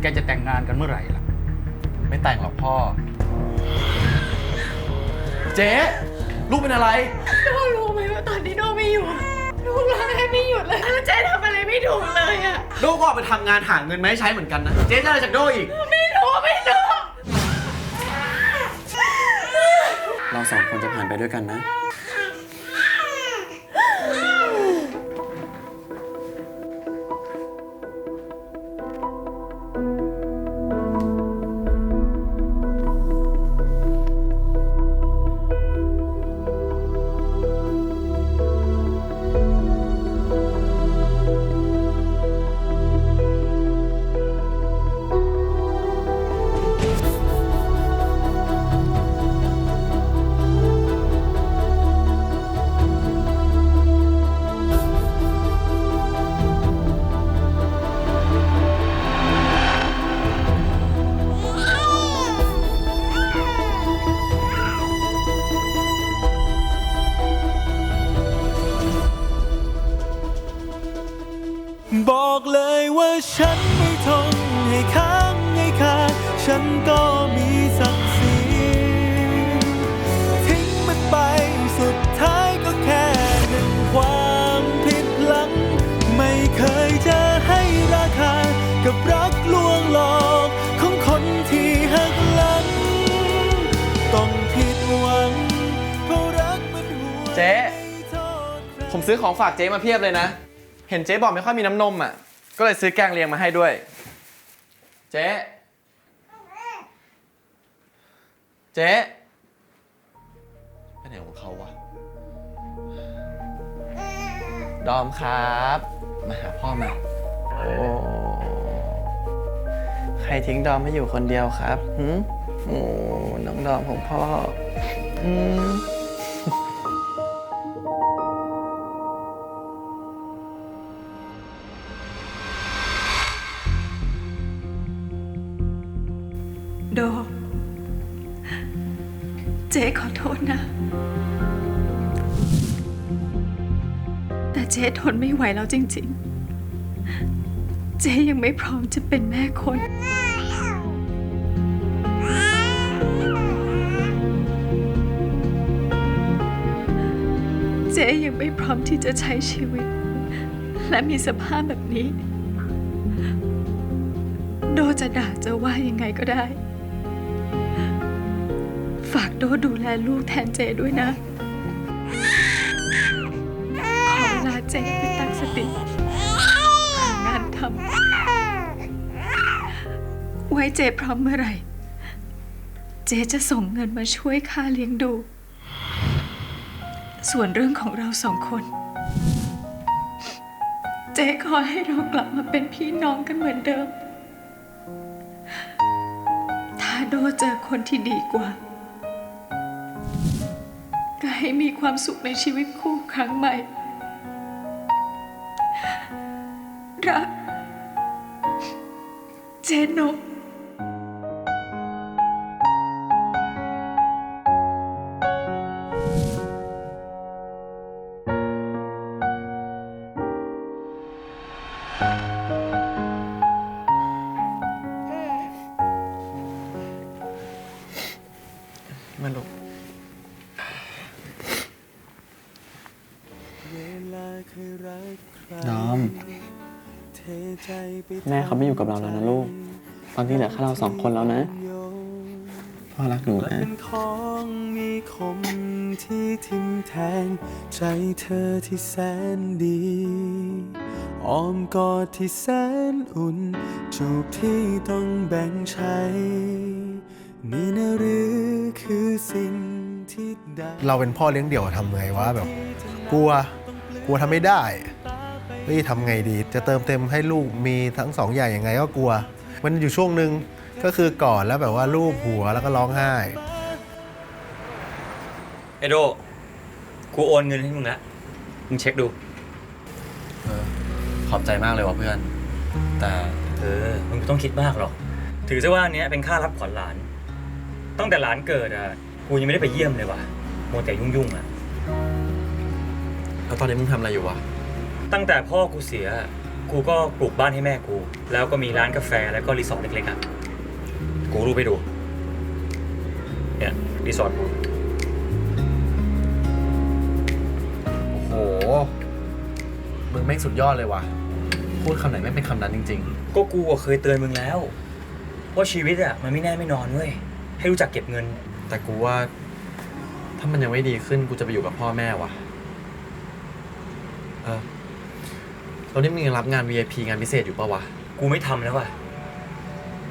แกจะแต่งงานกันเมื่อไหร่ล่ะ ไม่แต่งหรอกพ่อ เจ๊ลูกเป็นอะไรโดรู้ไหมว่าตอนนี้โดไม่อยู่อะลูกร้องไห้ไม่หยุดเลยแล้วเจ๊ทำอะไรไม่ถูกเลยอะโดก็ออกไปทำงานหาเงินมาให้ใช้เหมือนกันนะ เจ๊จะอะไรจากโดอีก ไม่รู้ไม่รู้ เราสองคนจะผ่านไปด้วยกันนะ ซื้อของฝากเจ๊มาเพียบเลยนะ เห็นเจ๊บอกไม่ค่อยมีน้ำนมอะ ก็เลยซื้อแกงเลียงมาให้ด้วย เจ๊เจ๊ไปไหนของเขาวะ ดอมครับ มาหาพ่อมา โอ้ ใครทิ้งดอมให้อยู่คนเดียวครับหืมโอ้ น้องดอมของพ่ออืม จ๊ขอโทษนะ แต่เจ๊ทนไม่ไหวแล้วจริง ๆ เจ๊ยังไม่พร้อมจะเป็นแม่คนเจ๊ยังไม่พร้อมที่จะใช้ชีวิต และมีสภาพแบบนี้ โดจะด่าจะว่ายังไงก็ได้ โดดูแลลูกแทนเจด้วยนะ ขอเวลาเจไปตั้งสติหางานทำไว้เจพร้อมเมื่อไหร่ เจจะส่งเงินมาช่วยค่าเลี้ยงดู ส่วนเรื่องของเราสองคน เจขอให้เรากลับมาเป็นพี่น้องกันเหมือนเดิม ถ้าโดเจอคนที่ดีกว่า ให้มีความสุขในชีวิตคู่ครั้งใหม่ รัก เจนก แม่เขาไม่อยู่กับเราแล้วนะลูก ตอนนี้เหลือแค่เราสองคนแล้วนะโยงพ่อรักหนูและนะเป็นของมีคมที่ทิ่มแทง ใจเธอที่แสนดีอ้อมกอดที่แสนอุ่นจูบที่ต้องแบ่งใช้นี่นะหรือคือสิ่งที่ได้เราเป็นพ่อเลี้ยงเดี่ยวทำไงวะแบบ กลัว กลัวทำไม่ได้เฮ้ยทำไงดี จะเติมเต็มให้ลูกมีทั้งสองอย่างยังไงก็กลัว มันอยู่ช่วงหนึ่งก็คือกอดแล้วแบบว่าลูบหัวแล้วก็ร้องไห้ไอโดกูโอนเงินให้มึงแล้วมึงเช็คดู ขอบใจมากเลยว่ะเพื่อน แต่เออมึงไม่ต้องคิดมากหรอก ถือซะว่าอันเนี้ยเป็นค่ารับขวัญหลาน ตั้งแต่หลานเกิดอะ กูยังไม่ได้ไปเยี่ยมเลยว่ะโมวแต่ยุ่งๆอะ แล้วตอนนี้มึงทำอะไรอยู่วะ ตั้งแต่พ่อกูเสียกกูก็ปลูกบ้านให้แม่กู แล้วก็มีร้านกาแฟแล้วก็รีสอร์ทเล็กๆอะ กูรู้ไปดู เนี่ยรีสอร์ทกูโอ้โห มึงแม่งสุดยอดเลยว่ะ พูดคำไหนไม่งเป็นคำนั้นจริง ก็กูอะเคยเตือนมึงแล้วว่าชีวิตอะมันไม่แน่ไม่นอนเว้ย ให้รู้จักเก็บเงิน ๆ แต่กูว่า ถ้ามันยังไม่ดีขึ้นกูจะไปอยู่กับพ่อแม่ว่ะ เออ ตอนนี้มึงยังรับงาน VIP งานพิเศษอยู่ปะวะ กูไม่ทำแล้วว่ะ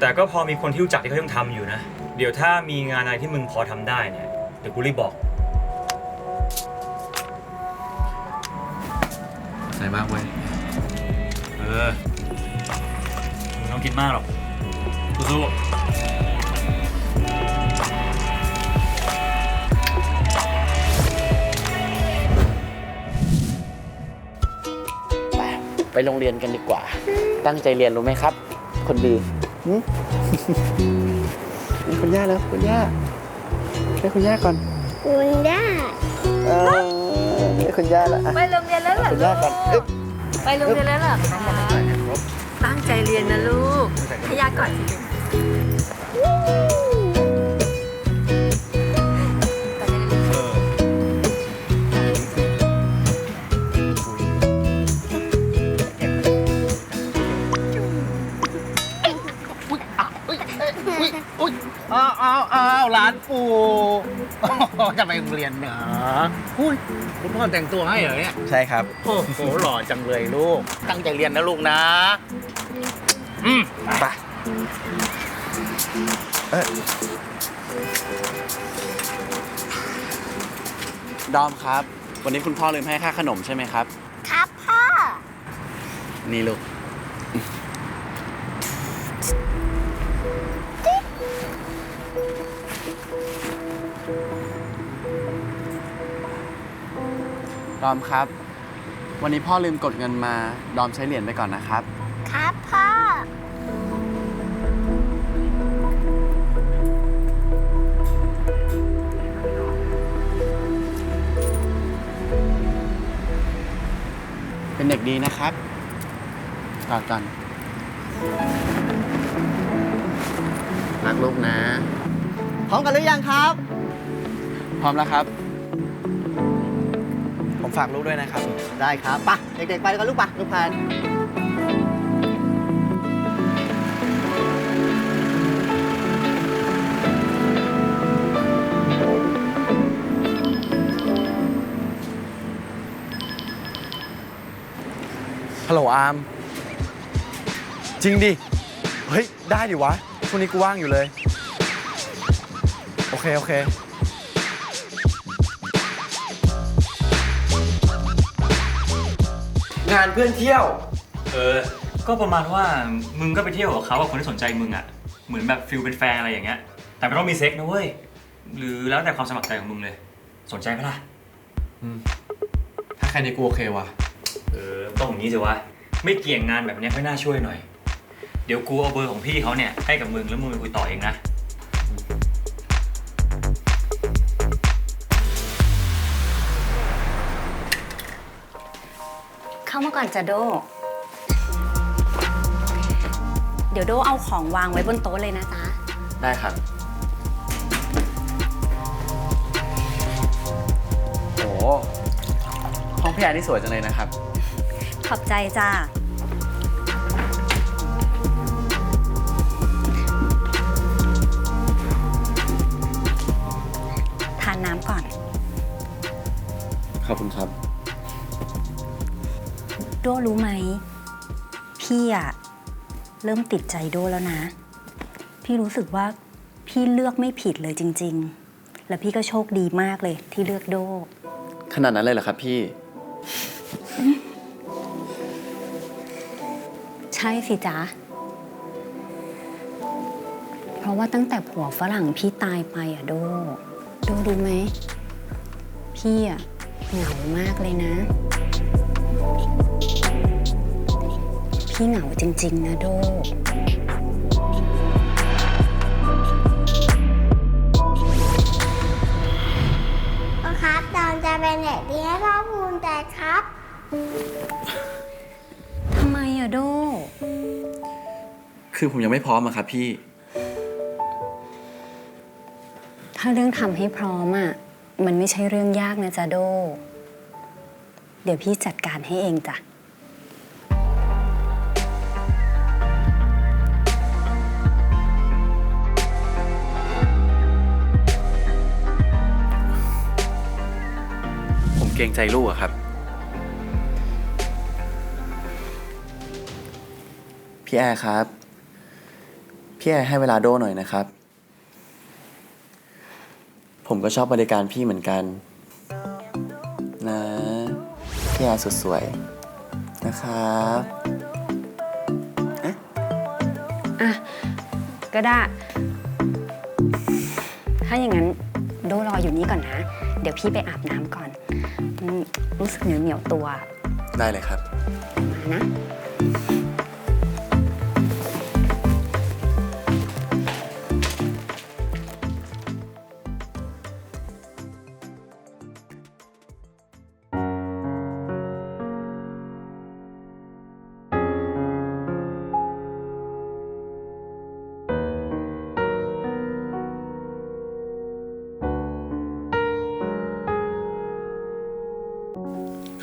แต่ก็พอมีคนที่รู้จักที่เขายังทำอยู่นะ เดี๋ยวถ้ามีงานอะไรที่มึงพอทำได้เนี่ย เดี๋ยวกูรีบบอก ใส่มากเว้ย เออมึงต้องคิดมากหรอกสู้ๆ ไปโรงเรียนกันดีกว่า ตั้งใจเรียนรู้ไหมครับ คนดีหึนี่คุณย่าแล้วคุณย่าให้คุณย่าก่อนคุณย่าเออให้คุณย่าละอะไปโรงเรียนแล้วเหรอคุณย่าก่อนอึ๊บไปโรงเรียนแล้วเหรอคะตั้งใจเรียนนะลูกให้ยาก่อนาวอ้าวหลานปู่จะไปโรงเรียนเหรอหุ้ยคุณพ่อแต่งตัวให้เหรอเนี่ยใช่ครับ โอ้โหหล่อจังเลยลูก ตั้งใจเรียนนะลูกนะ อืมไปดอมครับ วันนี้คุณพ่อลืมให้ค่าขนมใช่ไหมครับ ครับพ่อ นี่ลูก ดอมครับ วันนี้พ่อลืมกดเงินมา ดอมใช้เหรียญไปก่อนนะครับ ครับพ่อ เป็นเด็กดีนะครับกอดกันรักลูกนะ พร้อมกันหรือยังครับ พร้อมแล้วครับผม ฝากลูกด้วยนะครับ ได้ครับปะเด็กๆไปกันลูกปะลูกพานฮัลโหลอาร์มจริงดิ เฮ้ย ได้ดิวะช่วงนี้กูว่างอยู่เลย โอเค โอเค งานเพื่อนเที่ยว เออ ก็ประมาณว่ามึงก็ไปเที่ยวกับเขากับคนที่สนใจมึงอะ เหมือนแบบฟิลเป็นแฟนอะไรอย่างเงี้ย แต่ไม่ต้องมีเซ็กนะเว้ย หรือแล้วแต่ความสมัครใจของมึงเลย สนใจไหมล่ะ ถ้าแค่นี้กูโอเคว่ะเออ ต้องอย่างนี้สิวะ ไม่เกี่ยงงานแบบเนี้ยไม่น่าช่วยหน่อย เดี๋ยวกูเอาเบอร์ของพี่เขาเนี่ยให้กับมึงแล้วมึงไปคุยต่อเองนะ มาก่อนจ้ะโด เดี๋ยวโดเอาของวางไว้บนโต๊ะเลยนะจ๊ะ ได้ครับ โอ้ห้องพี่แอนนี่สวยจังเลยนะครับ ขอบใจจ้าทานน้ำก่อน ขอบคุณครับ โดรู้ไหม พี่อะเริ่มติดใจโดแล้วนะ พี่รู้สึกว่าพี่เลือกไม่ผิดเลยจริง ๆ และพี่ก็โชคดีมากเลยที่เลือกโด ขนาดนั้นเลยเหรอครับพี่ ใช่สิจ๊ะ เพราะว่าตั้งแต่ผัวฝรั่งพี่ตายไปอะโด โดรู้ไหม พี่อะเหงามากเลยนะ พี่เหงาจริง ๆ นะโด พ่อครับตอนจะเป็นเด็กดีให้พ่อภูมิใจครับ ทำไมอะอะโด คือผมยังไม่พร้อมอะครับพี่ ถ้าเรื่องทำให้พร้อมอะมันไม่ใช่เรื่องยากนะจ๊ะโด เดี๋ยวพี่จัดการให้เองจ้ะ รงใจลูกอะครับ พี่แอร์ครับ พี่แอร์ให้เวลาโดหน่อยนะครับ ผมก็ชอบบริการพี่เหมือนกัน นะ พี่แอร์สุดสวยนะครับอะก็ได้ ถ้าอย่างนั้นโดรออยู่นี่ก่อนนะ เดี๋ยวพี่ไปอาบน้ำก่อนอืม รู้สึกเหนียวเหนียวๆตัว ได้เลยครับ มานะ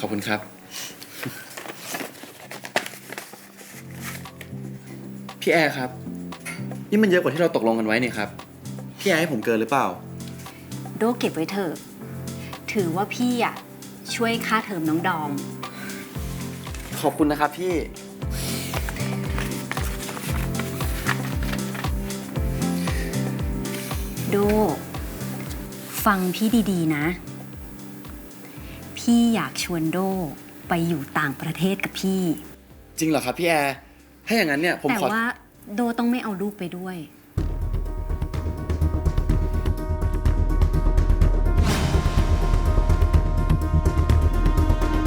ขอบคุณครับ พี่แอร์ครับ นี่มันเยอะกว่าที่เราตกลงกันไว้นี่ครับ พี่แอร์ให้ผมเกินหรือเปล่า โดเก็บไว้เถอะถือว่าพี่อะช่วยค่าเทอมน้องดอม ขอบคุณนะครับพี่ โด ฟังพี่ดีๆนะ พี่อยากชวนโดไปอยู่ต่างประเทศกับพี่ จริงเหรอครับพี่แอร์ ถ้าอย่างนั้นเนี่ยผมแต่ขอ ว่าโดต้องไม่เอาลูกไปด้วย